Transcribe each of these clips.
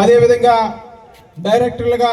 అదేవిధంగా డైరెక్టర్లుగా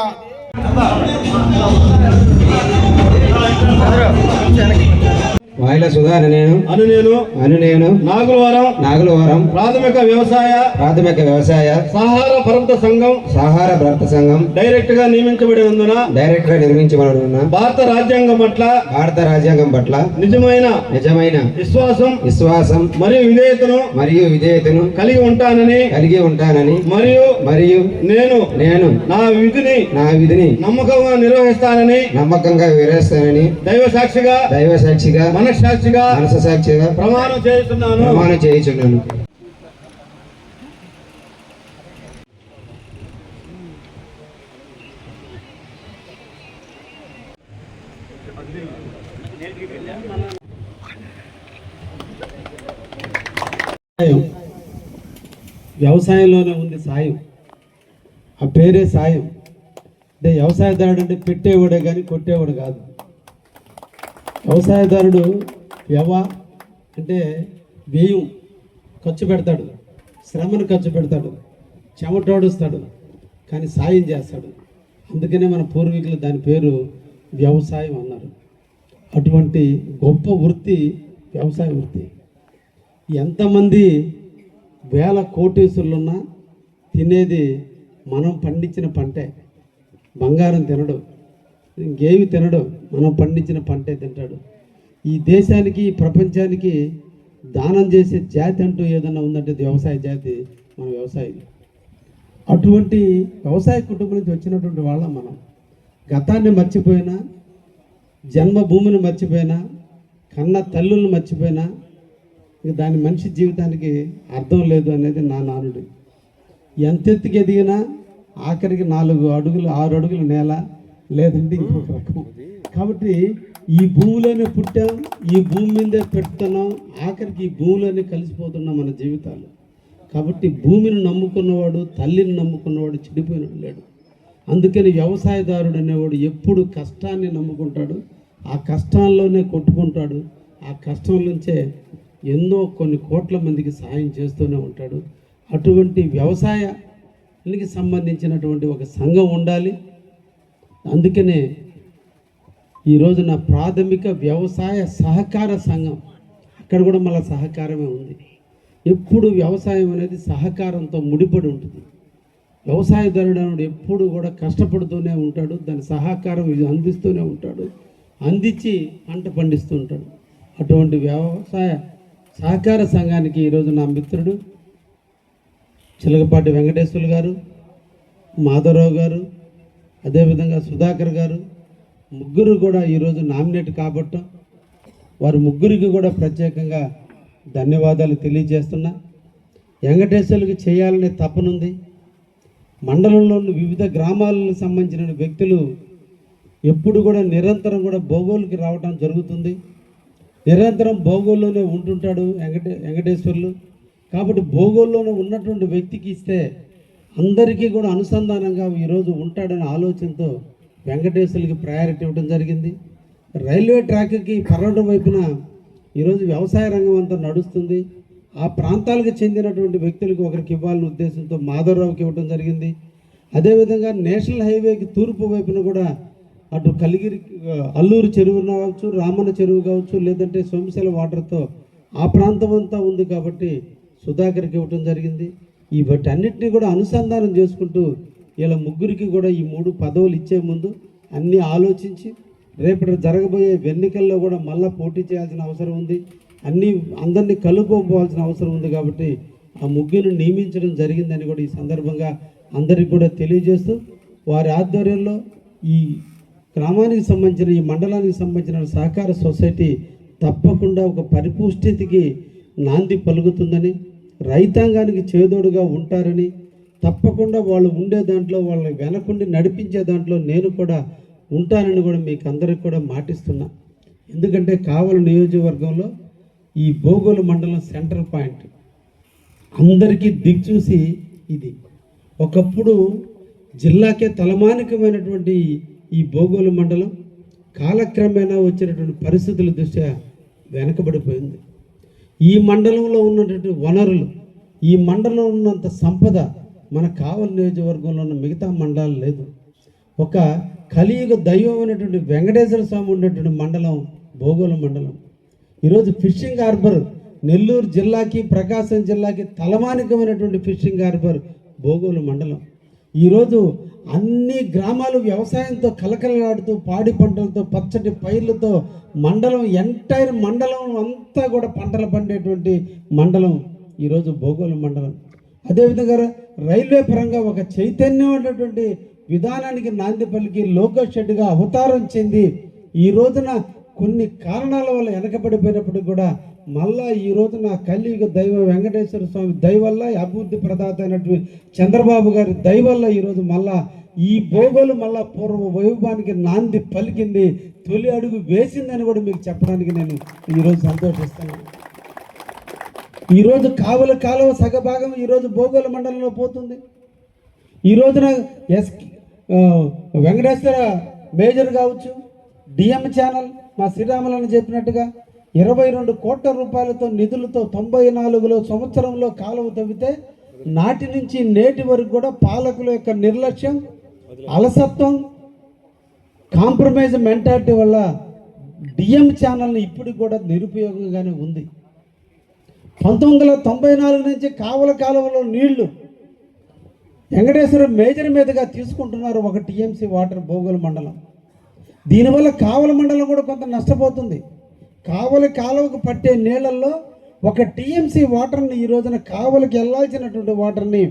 వాయిల సుధా అని నేను. అను నేను. అని నేను. నాగులవరం. నాగులవరం. ప్రాథమిక వ్యవసాయ. ప్రాథమిక వ్యవసాయ. సహార పర్వత సంఘం. సహార భర్త సంఘం. డైరెక్ట్గా నియమించబడినందున డైరెక్టర్గా నిర్మించబడిన భారత రాజ్యాంగం పట్ల. భారత రాజ్యాంగం పట్ల. నిజమైన. నిజమైన. విశ్వాసం. విశ్వాసం. మరియు విధేయతను. మరియు విధేయతను. కలిగి ఉంటానని. కలిగి ఉంటానని. మరియు మరియు నేను. నేను. నా విధిని. నా విధిని. నమ్మకంగా నిర్వహిస్తానని. నమ్మకంగా వివరిస్తానని. దైవ సాక్షిగా. దైవ సాక్షిగా. మనస్సాక్షిగా మనస సాక్షిగా ప్రమాణం చేస్తున్నాను. ప్రమాణం చేయించున్నాను. సాయం. వ్యవసాయంలోనే ఉంది సాయం. ఆ పేరే సాయం. అంటే వ్యవసాయదారుడు అంటే పెట్టేవాడే కానీ కొట్టేవాడు కాదు. వ్యవసాయదారుడు వ్యవ అంటే బియ్యం ఖర్చు పెడతాడు శ్రమను ఖర్చు పెడతాడు చెమటోడుస్తాడు కానీ సాయం చేస్తాడు. అందుకనే మన పూర్వీకులు దాని పేరు వ్యవసాయం అన్నారు. అటువంటి గొప్ప వృత్తి వ్యవసాయ వృత్తి. ఎంతమంది వేల కోటీసులున్నా తినేది మనం పండించిన పంటే బంగారం తినడు. ఇంకేమి తినడు మనం పండించిన పంటే తింటాడు. ఈ దేశానికి ఈ ప్రపంచానికి దానం చేసే జాతి అంటూ ఏదైనా ఉందంటే వ్యవసాయ జాతి మన వ్యవసాయం అటువంటి వ్యవసాయ కుటుంబం నుంచి వచ్చినటువంటి వాళ్ళం మనం. గతాన్ని మర్చిపోయినా జన్మభూమిని మర్చిపోయినా కన్న తల్లులను మర్చిపోయినా ఇక దాని మనిషి జీవితానికి అర్థం లేదు అనేది నా నానుడు. ఎంతెత్తుకి ఎదిగినా ఆఖరికి నాలుగు అడుగులు ఆరు అడుగులు నేల లేదంటే ఇంకొక రకం. కాబట్టి ఈ భూమిలోనే పుట్టాం ఈ భూమి మీదే పెడుతున్నాం ఆఖరికి ఈ భూమిలోనే కలిసిపోతున్నాం మన జీవితాలు. కాబట్టి భూమిని నమ్ముకున్నవాడు తల్లిని నమ్ముకున్నవాడు చెడిపోయినాడు లేడు. అందుకని వ్యవసాయదారుడు అనేవాడు ఎప్పుడు కష్టాన్ని నమ్ముకుంటాడు ఆ కష్టాల్లోనే కొట్టుకుంటాడు ఆ కష్టం నుంచే ఎన్నో కొన్ని కోట్ల మందికి సహాయం చేస్తూనే ఉంటాడు. అటువంటి వ్యవసాయానికి సంబంధించినటువంటి ఒక సంఘం ఉండాలి. అందుకనే ఈరోజు నా ప్రాథమిక వ్యవసాయ సహకార సంఘం అక్కడ కూడా మళ్ళీ సహకారమే ఉంది. ఎప్పుడు వ్యవసాయం అనేది సహకారంతో ముడిపడి ఉంటుంది. వ్యవసాయదారుడు అనేవాడు ఎప్పుడు కూడా కష్టపడుతూనే ఉంటాడు దాని సహకారం ఇది అందిస్తూనే ఉంటాడు అందించి పంట పండిస్తూ ఉంటాడు. అటువంటి వ్యవసాయ సహకార సంఘానికి ఈరోజు నా మిత్రుడు చిలకపాటి వెంకటేశ్వర్లు గారు మాధవరావు గారు అదేవిధంగా సుధాకర్ గారు ముగ్గురు కూడా ఈరోజు నామినేట్ కాబట్టం. వారు ముగ్గురికి కూడా ప్రత్యేకంగా ధన్యవాదాలు తెలియజేస్తున్నా. వెంకటేశ్వర్లకి చేయాలనే తపనుంది. మండలంలోని వివిధ గ్రామాలకు సంబంధించిన వ్యక్తులు ఎప్పుడు కూడా నిరంతరం కూడా భోగోలుకి రావడం జరుగుతుంది. నిరంతరం భోగోల్లోనే ఉంటుంటాడు వెంకటే వెంకటేశ్వర్లు. కాబట్టి భోగోల్లోనే ఉన్నటువంటి వ్యక్తికి ఇస్తే అందరికీ కూడా అనుసంధానంగా ఈరోజు ఉంటాడనే ఆలోచనతో వెంకటేశ్వర్లకి ప్రయారిటీ ఇవ్వడం జరిగింది. రైల్వే ట్రాక్కి పర్వటం వైపున ఈరోజు వ్యవసాయ రంగం అంతా నడుస్తుంది. ఆ ప్రాంతాలకు చెందినటువంటి వ్యక్తులకు ఒకరికి ఇవ్వాలనే ఉద్దేశంతో మాధవరావుకి ఇవ్వడం జరిగింది. అదేవిధంగా నేషనల్ హైవేకి తూర్పు వైపున కూడా అటు కలిగిరి అల్లూరు చెరువు కావచ్చు రామన్న చెరువు కావచ్చు లేదంటే సోమశల వాటర్తో ఆ ప్రాంతం అంతా ఉంది కాబట్టి సుధాకర్కి ఇవ్వటం జరిగింది. ఈ వాటన్నిటిని కూడా అనుసంధానం చేసుకుంటూ ఇలా ముగ్గురికి కూడా ఈ మూడు పదవులు ఇచ్చే ముందు అన్నీ ఆలోచించి రేపటి జరగబోయే ఎన్నికల్లో కూడా మళ్ళీ పోటీ చేయాల్సిన అవసరం ఉంది. అన్నీ అందరినీ కలుపుకోవాల్సిన అవసరం ఉంది కాబట్టి ఆ ముగ్గురు నియమించడం జరిగిందని కూడా ఈ సందర్భంగా అందరికి కూడా తెలియజేస్తూ వారి ఆధ్వర్యంలో ఈ గ్రామానికి సంబంధించిన ఈ మండలానికి సంబంధించిన సహకార సొసైటీ తప్పకుండా ఒక పరిపుష్టికి నాంది పలుకుతుందని రైతాంగానికి చేదోడుగా ఉంటారని తప్పకుండా వాళ్ళు ఉండే దాంట్లో వాళ్ళ వెనకుండి నడిపించే దాంట్లో నేను కూడా ఉంటానని కూడా మీకు అందరికి కూడా మాటిస్తున్నా. ఎందుకంటే కావల నియోజకవర్గంలో ఈ భోగోలు మండలం సెంటర్ పాయింట్. అందరికీ దిక్చూసి ఇది. ఒకప్పుడు జిల్లాకే తలమానికమైనటువంటి ఈ భోగోలు మండలం కాలక్రమేణా వచ్చినటువంటి పరిస్థితుల దృష్ట్యా వెనకబడిపోయింది. ఈ మండలంలో ఉన్నటువంటి వనరులు ఈ మండలంలో ఉన్నంత సంపద మన కావలి నియోజకవర్గంలో ఉన్న మిగతా మండలాలు లేదు. ఒక కలియుగ దైవం అనేటువంటి వెంకటేశ్వర స్వామి ఉన్నటువంటి మండలం భోగోళ మండలం. ఈరోజు ఫిషింగ్ హార్బర్ నెల్లూరు జిల్లాకి ప్రకాశం జిల్లాకి తలమానికమైనటువంటి ఫిషింగ్ హార్బర్ భోగోళ మండలం. ఈరోజు అన్ని గ్రామాలు వ్యవసాయంతో కలకలలాడుతూ పాడి పంటలతో పచ్చటి పైర్లతో మండలం ఎంటైర్ మండలం అంతా కూడా పంటలు పండేటువంటి మండలం ఈరోజు భోగోలు మండలం. అదేవిధంగా రైల్వే పరంగా ఒక చైతన్యమైనటువంటి విధానానికి నాంది పలికి లోకేష్ షెడ్గా అవతారం చెంది ఈ రోజున కొన్ని కారణాల వల్ల వెనకబడిపోయినప్పుడు కూడా మళ్ళా ఈరోజు నా కలియుగ దైవ వెంకటేశ్వర స్వామి దైవల్ల అభివృద్ధి ప్రదాత అయినటువంటి చంద్రబాబు గారి దయ వల్ల ఈరోజు మళ్ళా ఈ భోగోలు మళ్ళా పూర్వ వైభవానికి నాంది పలికింది తొలి అడుగు వేసిందని కూడా మీకు చెప్పడానికి నేను ఈరోజు సంతోషిస్తున్నాను. ఈరోజు కావల కాలువ సగభాగం ఈరోజు భోగోల మండలంలో పోతుంది. ఈ రోజున ఎస్ వెంకటేశ్వర మేజర్ కావచ్చు డిఎం ఛానల్ మా శ్రీరాములను చెప్పినట్టుగా ఇరవై రెండు కోట్ల రూపాయలతో నిధులతో తొంభై నాలుగులో సంవత్సరంలో కాలువ తవ్వితే నాటి నుంచి నేటి వరకు కూడా పాలకుల యొక్క నిర్లక్ష్యం అలసత్వం కాంప్రమైజ్ మెంటాలిటీ వల్ల డిఎం ఛానల్ని ఇప్పటికి కూడా నిరుపయోగంగానే ఉంది. పంతొమ్మిది వందల తొంభై నాలుగు నుంచి కావల కాలువలో నీళ్ళు వెంకటేశ్వర మేజర్ మీదుగా తీసుకుంటున్నారు ఒక టీఎంసీ వాటర్ భోగుల మండలం. దీనివల్ల కావల మండలం కూడా కొంత నష్టపోతుంది. కావలి కాలువకు పట్టే నీళ్ళల్లో ఒక టీఎంసీ వాటర్ని ఈ రోజున కావలికి వెళ్ళాల్సినటువంటి వాటర్ని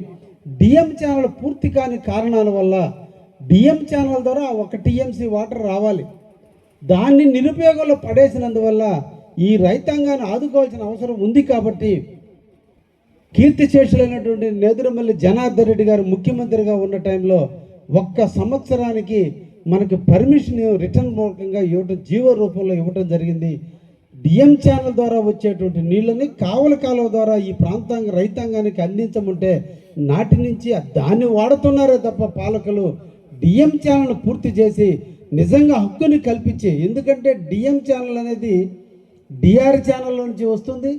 డిఎం ఛానల్ పూర్తి కాని కారణాల వల్ల డిఎం ఛానల్ ద్వారా ఒక టీఎంసీ వాటర్ రావాలి. దాన్ని నిరుపయోగంలో పడేసినందువల్ల ఈ రైతాంగాన్ని ఆదుకోవాల్సిన అవసరం ఉంది కాబట్టి కీర్తిశేషులైనటువంటి నేదురమల్లి జనార్దన్ రెడ్డి గారు ముఖ్యమంత్రిగా ఉన్న టైంలో ఒక్క సంవత్సరానికి మనకి పర్మిషన్ రిటర్న్ మూలకంగా ఇవ్వటం జీవో రూపంలో ఇవ్వటం జరిగింది. డిఎం ఛానల్ ద్వారా వచ్చేటువంటి నీళ్ళని కావల కాలువ ద్వారా ఈ ప్రాంతాంగ రైతాంగానికి అందించమంటే నాటి నుంచి దాన్ని వాడుతున్నారే తప్ప పాలకులు డిఎం ఛానల్ పూర్తి చేసి నిజంగా హక్కుని కల్పించి ఎందుకంటే డిఎం ఛానల్ అనేది డిఆర్ ఛానల్ నుంచి వస్తుంది.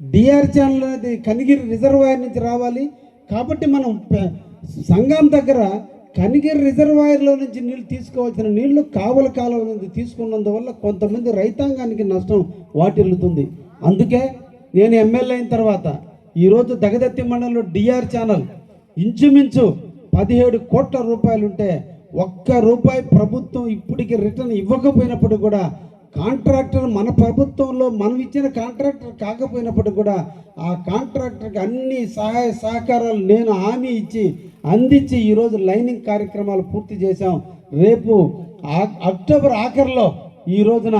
డిఆర్ ఛానల్ అనేది కనిగిరి రిజర్వాయర్ నుంచి రావాలి. కాబట్టి మనం సంఘం దగ్గర కనిగిరి రిజర్వాయర్లో నుంచి నీళ్ళు తీసుకోవాల్సిన నీళ్ళు కావల కాలం నుంచి తీసుకున్నందువల్ల కొంతమంది రైతాంగానికి నష్టం వాటిల్లుతుంది. అందుకే నేను ఎమ్మెల్యే అయిన తర్వాత ఈరోజు దగదత్తి మండలంలో డిఆర్ ఛానల్ ఇంచుమించు పదిహేడు కోట్ల రూపాయలు ఉంటే ఒక్క రూపాయి ప్రభుత్వం ఇప్పటికి రిటర్న్ ఇవ్వకపోయినప్పుడు కూడా కాంట్రాక్టర్ మన ప్రభుత్వంలో మనం ఇచ్చిన కాంట్రాక్టర్ కాకపోయినప్పటికీ కూడా ఆ కాంట్రాక్టర్కి అన్ని సహాయ సహకారాలు నేను హామీ ఇచ్చి అందించి ఈరోజు లైనింగ్ కార్యక్రమాలు పూర్తి చేశాం. రేపు ఆ- అక్టోబర్ ఆఖరిలో ఈ రోజున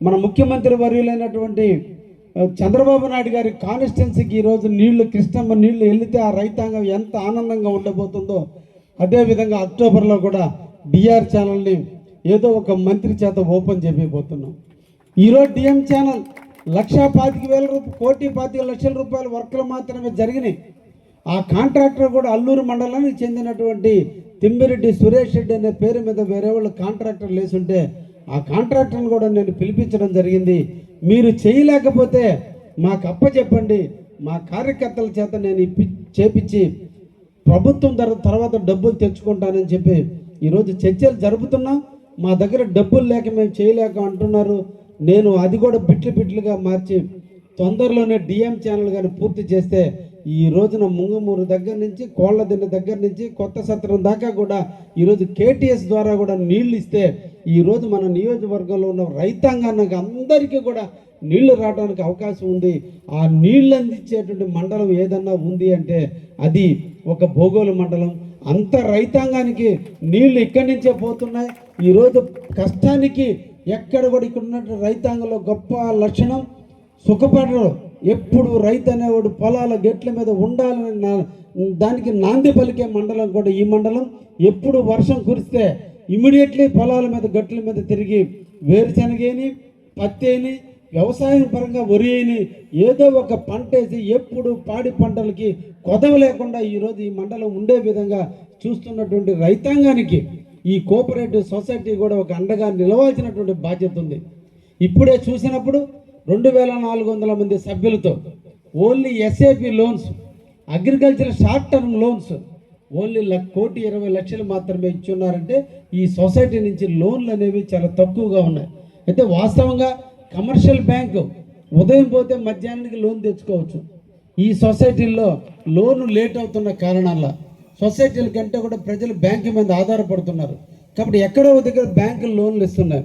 మన ముఖ్యమంత్రి వర్యులైనటువంటి చంద్రబాబు నాయుడు గారి కాన్స్టిట్యున్సీకి ఈరోజు నీళ్ళు కృష్ణమ్మ నీళ్ళు వెళితే ఆ రైతాంగం ఎంత ఆనందంగా ఉండబోతుందో అదేవిధంగా అక్టోబర్లో కూడా డిఆర్ ఛానల్ని ఏదో ఒక మంత్రి చేత ఓపెన్ చేయబోతున్నాం ఈరోజు డిఎం ఛానల్ లక్షా పాతిక వేల రూపాయలు కోటి పాతిక లక్షల రూపాయల వర్క్లు మాత్రమే జరిగినాయి. ఆ కాంట్రాక్టర్ కూడా అల్లూరు మండలానికి చెందినటువంటి తిమ్మిరెడ్డి సురేష్ రెడ్డి అనే పేరు మీద వేరే వాళ్ళు కాంట్రాక్టర్ లేసుంటే ఆ కాంట్రాక్టర్ని కూడా నేను పిలిపించడం జరిగింది. మీరు చేయలేకపోతే మాకు అప్పచెప్పండి. మా కార్యకర్తల చేత నేను ఇప్పి చేపించి ప్రభుత్వం తర్వాత డబ్బులు తెచ్చుకుంటానని చెప్పి ఈరోజు చర్చలు జరుపుతున్నాం. మా దగ్గర డబ్బులు లేక మేము చేయలేక అంటున్నారు. నేను అది కూడా బిట్లు బిట్లుగా మార్చి తొందరలోనే డిఎం ఛానల్ కానీ పూర్తి చేస్తే ఈ రోజున ముంగమూరు దగ్గర నుంచి కోళ్ళదిన్న దగ్గర నుంచి కొత్త సత్రం దాకా కూడా ఈరోజు కేటీఎస్ ద్వారా కూడా నీళ్ళు ఇస్తే ఈరోజు మన నియోజకవర్గంలో ఉన్న రైతాంగానికి అందరికీ కూడా నీళ్ళు రావడానికి అవకాశం ఉంది. ఆ నీళ్ళు అందించేటువంటి మండలం ఏదన్నా ఉంది అంటే అది ఒక భూగోళ మండలం అంత రైతాంగానికి నీళ్ళు ఇక్కడి నుంచే పోతున్నాయి. ఈరోజు కష్టానికి ఎక్కడ కూడా ఇక్కడ ఉన్నట్టు రైతాంగంలో గొప్ప లక్షణం సుఖపడరు. ఎప్పుడు రైతు అనేవాడు పొలాల గెట్ల మీద ఉండాలని నా- దానికి నాంది పలికే మండలం కూడా ఈ మండలం. ఎప్పుడు వర్షం కురిస్తే ఇమీడియట్లీ పొలాల మీద గట్ల మీద తిరిగి వేరుశనగేని పత్తేని వ్యవసాయం పరంగా వరి అయిని ఏదో ఒక పంట వేసి ఎప్పుడు పాడి పంటలకి కొదవ లేకుండా ఈరోజు ఈ మండలం ఉండే విధంగా చూస్తున్నటువంటి రైతాంగానికి ఈ కోఆపరేటివ్ సొసైటీ కూడా ఒక అండగా నిలవాల్సినటువంటి బాధ్యత ఉంది. ఇప్పుడే చూసినప్పుడు రెండు వేల నాలుగు వందల మంది సభ్యులతో only SAP loans agriculture short term loans only ల- కోటి ఇరవై లక్షలు మాత్రమే ఇచ్చున్నారంటే ఈ సొసైటీ నుంచి లోన్లు అనేవి చాలా తక్కువగా ఉన్నాయి. అయితే వాస్తవంగా కమర్షియల్ బ్యాంకు ఉదయం పోతే మధ్యాహ్నానికి లోన్ తెచ్చుకోవచ్చు. ఈ సొసైటీల్లో లోను లేట్ అవుతున్న కారణాల సొసైటీల కంటే కూడా ప్రజలు బ్యాంకు మీద ఆధారపడుతున్నారు. కాబట్టి ఎక్కడో దగ్గర బ్యాంకులు లోన్లు ఇస్తున్నాయి